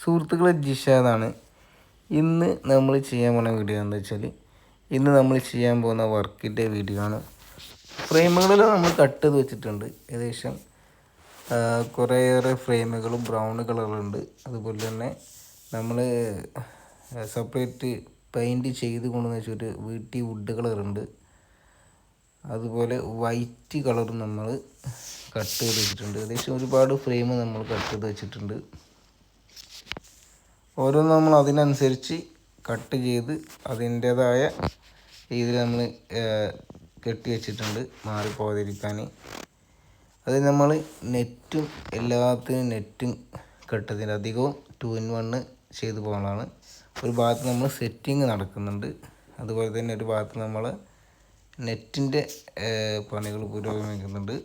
സുഹൃത്തുക്കളെ ജിഷാദാണ് ഇന്ന് നമ്മൾ ചെയ്യാൻ പോകുന്ന വീഡിയോ എന്താ വെച്ചാൽ ഇന്ന് നമ്മൾ ചെയ്യാൻ പോകുന്ന വർക്കിന്റെ വീഡിയോ ആണ്. ഫ്രെയിമുകളിൽ നമ്മൾ കട്ട് ചെയ്ത് വെച്ചിട്ടുണ്ട്. ഏകദേശം കുറേയേറെ ഫ്രെയിമുകളും ബ്രൗൺ കളറുണ്ട് അതുപോലെ തന്നെ നമ്മൾ സെപ്പറേറ്റ് പെയിന്റ് ചെയ്ത് കൊണ്ടുവന്ന് ഒരു വീട്ടി വുഡ് കളറുണ്ട് അതുപോലെ വൈറ്റ് കളറും നമ്മൾ കട്ട് ചെയ്ത് വെച്ചിട്ടുണ്ട്. ഏകദേശം ഒരുപാട് ഫ്രെയിം നമ്മൾ കട്ട് ചെയ്ത് വെച്ചിട്ടുണ്ട്. ഓരോന്ന് നമ്മൾ അതിനനുസരിച്ച് കട്ട് ചെയ്ത് അതിന്റേതായ രീതിയിൽ നമ്മൾ കെട്ടി വെച്ചിട്ടുണ്ട് മാറിപ്പോകാതിരിക്കാൻ. അത് നമ്മൾ നെറ്റും എല്ലാത്തിനും നെറ്റും കെട്ടതിന് അധികവും ടു ഇൻ വണ്ണ് ചെയ്തു പോകുന്നതാണ് ഒരു ഭാഗത്ത് നമ്മൾ സെറ്റിങ് നടക്കുന്നുണ്ട്. അതുപോലെ തന്നെ ഒരു ഭാഗത്ത് നമ്മൾ നെറ്റിന്റെ പണികൾ പുരോഗമിക്കുന്നുണ്ട്.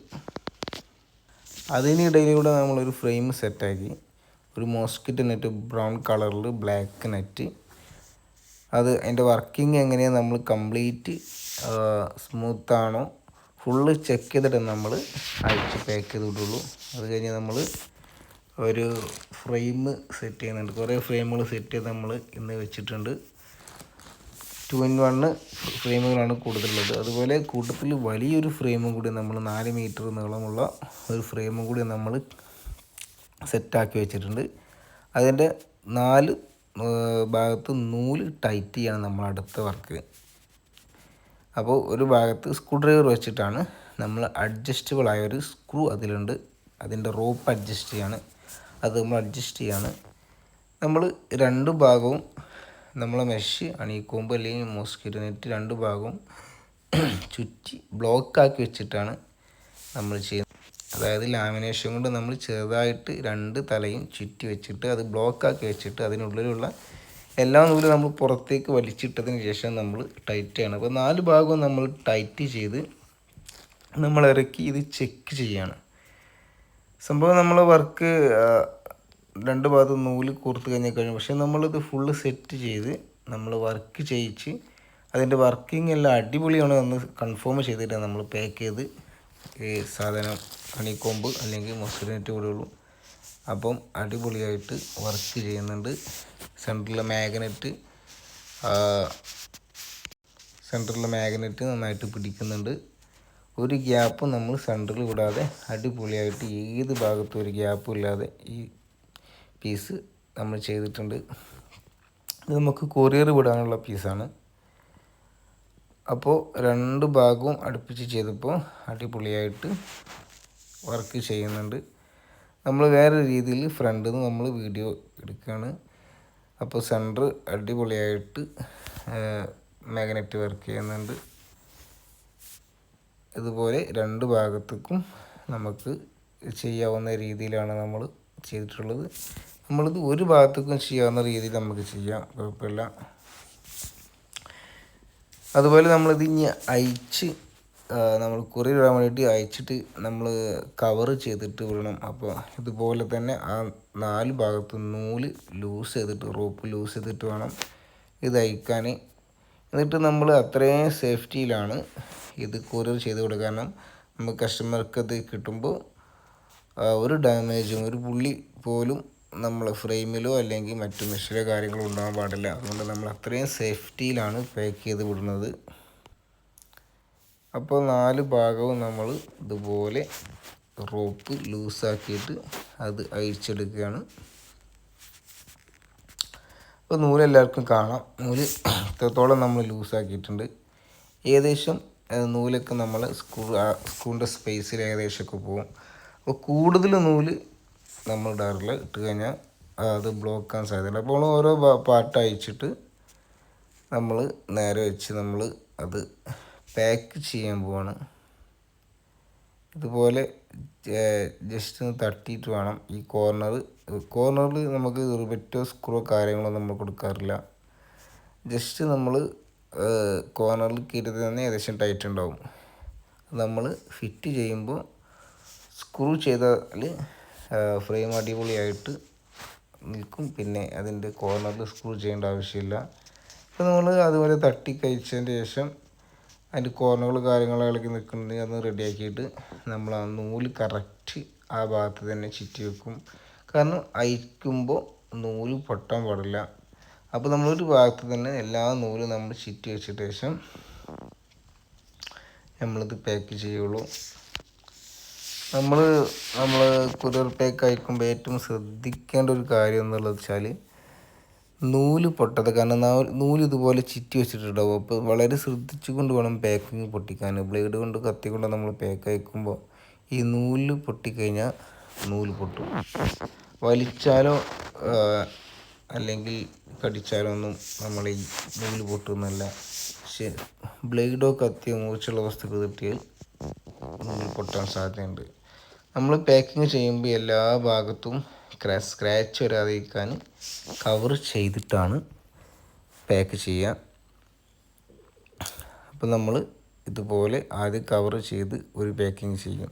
അതിനിടയിലൂടെ നമ്മളൊരു ഫ്രെയിം സെറ്റാക്കി ഒരു മോസ്കിറ്റ് നെറ്റ് ബ്രൗൺ കളറിൽ ബ്ലാക്ക് നെറ്റ് അത് അതിന്റെ വർക്കിംഗ് എങ്ങനെയാണ് നമ്മൾ കംപ്ലീറ്റ് സ്മൂത്താണോ ഫുള്ള് ചെക്ക് ചെയ്തിട്ട് നമ്മൾ അയച്ച് പാക്ക് ചെയ്ത് വിടുള്ളൂ. അത് കഴിഞ്ഞ് നമ്മൾ ഒരു ഫ്രെയിം സെറ്റ് ചെയ്യുന്നുണ്ട്. കുറേ ഫ്രെയിമുകൾ സെറ്റ് ചെയ്ത് നമ്മൾ ഇന്ന് വെച്ചിട്ടുണ്ട്. ടു ഇൻ വണ്ണ് ഫ്രെയിമുകളാണ് കൂടുതലുള്ളത്. അതുപോലെ കൂട്ടത്തിൽ വലിയൊരു ഫ്രെയിമും കൂടി നമ്മൾ നാല് മീറ്റർ നീളമുള്ള ഒരു ഫ്രെയിമും കൂടി നമ്മൾ സെറ്റാക്കി വെച്ചിട്ടുണ്ട്. അതിന്റെ നാല് ഭാഗത്ത് നൂൽ ടൈറ്റ് ചെയ്യണം നമ്മൾ അടുത്ത വർക്ക് അപ്പോൾ ഒരു ഭാഗത്ത് സ്ക്രൂ ഡ്രൈവർ വെച്ചിട്ടാണ് നമ്മൾ അഡ്ജസ്റ്റബിൾ ആയ ഒരു സ്ക്രൂ അതിലുണ്ട്. അതിന്റെ റോപ്പ് അഡ്ജസ്റ്റ് ചെയ്യാണ്. അത് നമ്മൾ അഡ്ജസ്റ്റ് ചെയ്യാണ്. നമ്മൾ രണ്ട് ഭാഗവും നമ്മൾ മെഷ് അണിയിക്കൊമ്പ് അല്ലെങ്കിൽ മോസ്കിറ്റോ നെറ്റ് രണ്ട് ഭാഗവും ചുറ്റി ബ്ലോക്കാക്കി വെച്ചിട്ടാണ് നമ്മൾ ചെയ്യുന്നത്. അതായത് ലാമിനേഷൻ കൊണ്ട് നമ്മൾ ചെറുതായിട്ട് രണ്ട് തലയും ചുറ്റി വെച്ചിട്ട് അത് ബ്ലോക്കാക്കി വെച്ചിട്ട് അതിനുള്ളിലുള്ള എല്ലാ നൂലും നമ്മൾ പുറത്തേക്ക് വലിച്ചിട്ടതിന് ശേഷം നമ്മൾ ടൈറ്റ് ചെയ്യണം. അപ്പോൾ നാല് ഭാഗവും നമ്മൾ ടൈറ്റ് ചെയ്ത് നമ്മൾ ഇറക്കി ഇത് ചെക്ക് ചെയ്യാണ്. സംഭവം നമ്മൾ വർക്ക് രണ്ട് ഭാഗത്ത് നൂൽ കൂർത്ത് കഴിഞ്ഞാൽ കഴിഞ്ഞു. പക്ഷേ നമ്മളിത് ഫുള്ള് സെറ്റ് ചെയ്ത് നമ്മൾ വർക്ക് ചെയ്യിച്ച് അതിന്റെ വർക്കിംഗ് എല്ലാം അടിപൊളിയാണ് എന്ന് കൺഫേം ചെയ്തിട്ട് നമ്മൾ പാക്ക് ചെയ്ത് ഈ സാധനം ഹണിക്കോമ്പ് അല്ലെങ്കിൽ മൊസലിനെറ്റ് കൂടെയുള്ളൂ അപ്പം അടിപൊളിയായിട്ട് വർക്ക് ചെയ്യുന്നുണ്ട്. സെന്ററിലെ മാഗ്നറ്റ് സെന്ററിലെ മാഗ്നറ്റ് നന്നായിട്ട് പിടിക്കുന്നുണ്ട്. ഒരു ഗ്യാപ്പ് നമ്മൾ സെന്ററിൽ വിടാതെ അടിപൊളിയായിട്ട് ഏത് ഭാഗത്തും ഒരു ഗ്യാപ്പും ഇല്ലാതെ ഈ പീസ് നമ്മൾ ചെയ്തിട്ടുണ്ട്. ഇത് നമുക്ക് കൊറിയർ വിടാനുള്ള പീസാണ് അപ്പോൾ രണ്ട് ഭാഗവും അടുപ്പിച്ച് ചെയ്തപ്പോൾ അടിപൊളിയായിട്ട് വർക്ക് ചെയ്യുന്നുണ്ട്. നമ്മൾ വേറെ രീതിയിൽ ഫ്രണ്ടിൽ നിന്ന് നമ്മൾ വീഡിയോ എടുക്കുകയാണ് അപ്പോൾ സെന്റർ അടിപൊളിയായിട്ട് മാഗ്നറ്റ് വർക്ക് ചെയ്യുന്നുണ്ട്. ഇതുപോലെ രണ്ട് ഭാഗത്തേക്കും നമുക്ക് ചെയ്യാവുന്ന രീതിയിലാണ് നമ്മൾ ചെയ്തിട്ടുള്ളത്. നമ്മളിത് ഒരു ഭാഗത്തേക്കും ചെയ്യാവുന്ന രീതിയിൽ നമുക്ക് ചെയ്യാം. കുഴപ്പമില്ല. അതുപോലെ നമ്മളിത് ഇനി അയച്ച് നമ്മൾ കുറി ഇടാൻ വേണ്ടിയിട്ട് അയച്ചിട്ട് നമ്മൾ കവർ ചെയ്തിട്ട് വിടണം. അപ്പോൾ ഇതുപോലെ തന്നെ ആ നാല് ഭാഗത്ത് നൂൽ ലൂസ് ചെയ്തിട്ട് റോപ്പ് ലൂസ് ചെയ്തിട്ട് വേണം ഇത് അയക്കാൻ എന്നിട്ട് നമ്മൾ അത്രയും സേഫ്റ്റിയിലാണ് ഇത് കൊറിയർ ചെയ്ത് കൊടുക്കുക കാരണം കസ്റ്റമർക്ക് അത് കിട്ടുമ്പോൾ ഒരു ഡാമേജും ഒരു പുള്ളി പോലും നമ്മൾ ഫ്രെയിമിലോ അല്ലെങ്കിൽ മറ്റു മെഷീനോ കാര്യങ്ങളോ ഉണ്ടാകാൻ പാടില്ല. അതുകൊണ്ട് നമ്മൾ അത്രയും സേഫ്റ്റിയിലാണ് പാക്ക് ചെയ്ത് വിടുന്നത്. അപ്പോൾ നാല് ഭാഗവും നമ്മൾ ഇതുപോലെ റോപ്പ് ലൂസാക്കിയിട്ട് അത് അഴിച്ചെടുക്കുകയാണ്. അപ്പോൾ നൂൽ എല്ലാവർക്കും കാണാം. നൂൽ ഇത്രത്തോളം നമ്മൾ ലൂസാക്കിയിട്ടുണ്ട്. ഏകദേശം നൂലൊക്കെ നമ്മൾ സ്ക്രൂ സ്കൂളിന്റെ സ്പേസിൽ ഏകദേശമൊക്കെ പോകും. അപ്പോൾ കൂടുതൽ നൂൽ നമ്മൾ ഇടാറില്ല. ഇട്ട് കഴിഞ്ഞാൽ അത് ബ്ലോക്ക് ബ്ലോക്കാൻ സാധ്യതയുണ്ട് അപ്പോൾ ഓരോ പാർട്ട് അയച്ചിട്ട് നമ്മൾ നേരെ വെച്ച് നമ്മൾ അത് പാക്ക് ചെയ്യാൻ പോവാണ്. ഇതുപോലെ ജസ്റ്റ് ഒന്ന് തട്ടിയിട്ട് വേണം ഈ കോർണർ കോർണറിൽ നമുക്ക് റിബറ്റോ സ്ക്രൂ കാര്യങ്ങളോ നമ്മൾ കൊടുക്കാറില്ല. ജസ്റ്റ് നമ്മൾ കോർണറിൽ കയറ്റി തന്നെ ഏകദേശം ടൈറ്റ് ഉണ്ടാവും. നമ്മൾ ഫിറ്റ് ചെയ്യുമ്പോൾ സ്ക്രൂ ചെയ്താൽ ഫ്രെയിം അടിപൊളിയായിട്ട് നിൽക്കും. പിന്നെ അതിന്റെ കോർണറിൽ സ്ക്രൂ ചെയ്യേണ്ട ആവശ്യമില്ല. അപ്പോൾ നമ്മൾ അതുപോലെ തട്ടി കഴിച്ചതിന് ശേഷം അതിന്റെ കോർണറുകൾ കാര്യങ്ങളൊക്കെ നിൽക്കുന്നുണ്ടെങ്കിൽ അത് റെഡിയാക്കിയിട്ട് നമ്മൾ ആ നൂൽ കറക്റ്റ് ആ ഭാഗത്ത് തന്നെ ചുറ്റി വെക്കും. കാരണം അയക്കുമ്പോൾ നൂൽ പൊട്ടാൻ പാടില്ല. അപ്പോൾ നമ്മളൊരു ഭാഗത്ത് തന്നെ എല്ലാ നൂലും നമ്മൾ ചുറ്റി വെച്ചിട്ട് ശേഷം നമ്മളിത് പാക്ക് ചെയ്യുള്ളൂ. നമ്മൾ നമ്മൾ കുരർ പാക്ക് അയക്കുമ്പോൾ ഏറ്റവും ശ്രദ്ധിക്കേണ്ട ഒരു കാര്യം എന്നുള്ളത് വെച്ചാൽ നൂൽ പൊട്ടത് കാരണം നൂൽ ഇതുപോലെ ചുറ്റി വെച്ചിട്ടുണ്ടാവും. അപ്പോൾ വളരെ ശ്രദ്ധിച്ചുകൊണ്ട് വേണം പാക്കിങ് പൊട്ടിക്കാൻ. ബ്ലേഡ് കൊണ്ട് കത്തി കൊണ്ട് നമ്മൾ പാക്ക് അയക്കുമ്പോൾ ഈ നൂൽ പൊട്ടിക്കഴിഞ്ഞാൽ നൂൽ പൊട്ടും. വലിച്ചാലോ അല്ലെങ്കിൽ കടിച്ചാലോ ഒന്നും നമ്മൾ ഈ നൂൽ പൊട്ടുന്നല്ല പക്ഷെ ബ്ലേഡോ കത്തിയോ മൂർച്ചുള്ള വസ്തുക്കൾ കിട്ടിയാൽ നൂൽ പൊട്ടാൻ സാധ്യതയുണ്ട്. നമ്മൾ പാക്കിങ് ചെയ്യുമ്പോൾ എല്ലാ ഭാഗത്തും സ്ക്രാച്ച് വരാതിരിക്കാൻ കവർ ചെയ്തിട്ടാണ് പാക്ക് ചെയ്യുക. അപ്പോൾ നമ്മൾ ഇതുപോലെ ആദ്യം കവർ ചെയ്ത് ഒരു പാക്കിങ് ചെയ്യും.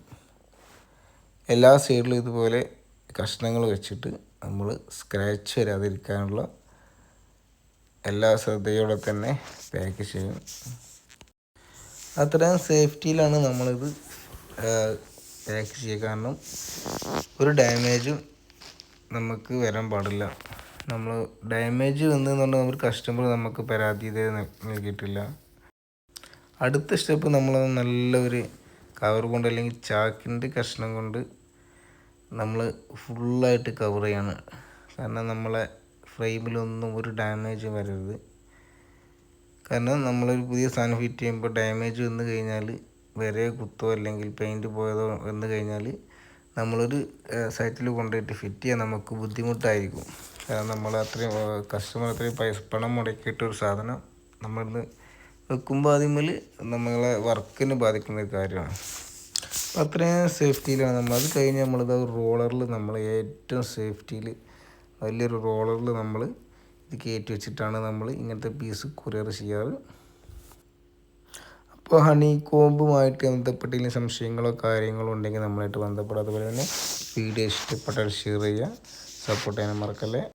എല്ലാ സൈഡിലും ഇതുപോലെ കഷ്ണങ്ങൾ വെച്ചിട്ട് നമ്മൾ സ്ക്രാച്ച് വരാതിരിക്കാനുള്ള എല്ലാ ശ്രദ്ധയോടെ തന്നെ പാക്ക് ചെയ്യും. അത്രയും സേഫ്റ്റിയിലാണ് നമ്മളിത് പാക്ക് ചെയ്യുക. കാരണം ഒരു ഡാമേജും നമുക്ക് വരാൻ പാടില്ല. നമ്മൾ ഡാമേജ് വന്നതെന്നുണ്ടെങ്കിൽ ഒരു കസ്റ്റമർ നമുക്ക് പരാതി നൽകിയിട്ടില്ല. അടുത്ത സ്റ്റെപ്പ് നമ്മൾ നല്ലൊരു കവർ കൊണ്ട് അല്ലെങ്കിൽ ചാക്കിന്റെ കഷ്ണം കൊണ്ട് നമ്മൾ ഫുള്ളായിട്ട് കവർ ചെയ്യാണ്. കാരണം നമ്മളെ ഫ്രെയിമിലൊന്നും ഒരു ഡാമേജ് വരരുത്. കാരണം നമ്മളൊരു പുതിയ സാധനം ഫിറ്റ് ചെയ്യുമ്പോൾ ഡാമേജ് വന്നു കഴിഞ്ഞാൽ വരെ കുത്തോ അല്ലെങ്കിൽ പെയിന്റ് പോയതോ വന്നു കഴിഞ്ഞാൽ നമ്മളൊരു സൈറ്റിൽ കൊണ്ടുപോയിട്ട് ഫിറ്റ് ചെയ്യാൻ നമുക്ക് ബുദ്ധിമുട്ടായിരിക്കും. കാരണം നമ്മൾ അത്രയും കസ്റ്റമർ അത്രയും പൈസ പണം മുടക്കിയിട്ട് ഒരു സാധനം നമ്മളിന്ന് വെക്കുമ്പോൾ അതിന്മേൽ നമ്മളെ വർക്കിനെ ബാധിക്കുന്ന ഒരു കാര്യമാണ്. അത്രയും സേഫ്റ്റിയിലാണ് നമ്മൾ അത് കഴിഞ്ഞ് നമ്മളിത് റോളറിൽ നമ്മൾ ഏറ്റവും സേഫ്റ്റിയിൽ വലിയൊരു റോളറിൽ നമ്മൾ ഇത് കയറ്റി വെച്ചിട്ടാണ് നമ്മൾ ഇങ്ങനത്തെ പീസ് കൊറിയർ ചെയ്യാറ്. അപ്പോൾ ഹണി കോമ്പുമായിട്ട് ബന്ധപ്പെട്ട് സംശയങ്ങളോ കാര്യങ്ങളോ ഉണ്ടെങ്കിൽ നമ്മളായിട്ട് ബന്ധപ്പെടുക അതുപോലെ തന്നെ വീഡിയോ ഇഷ്ടപ്പെട്ടാൽ ഷെയർ ചെയ്യുക. സപ്പോർട്ട് ചെയ്യാൻ മറക്കല്ലേ.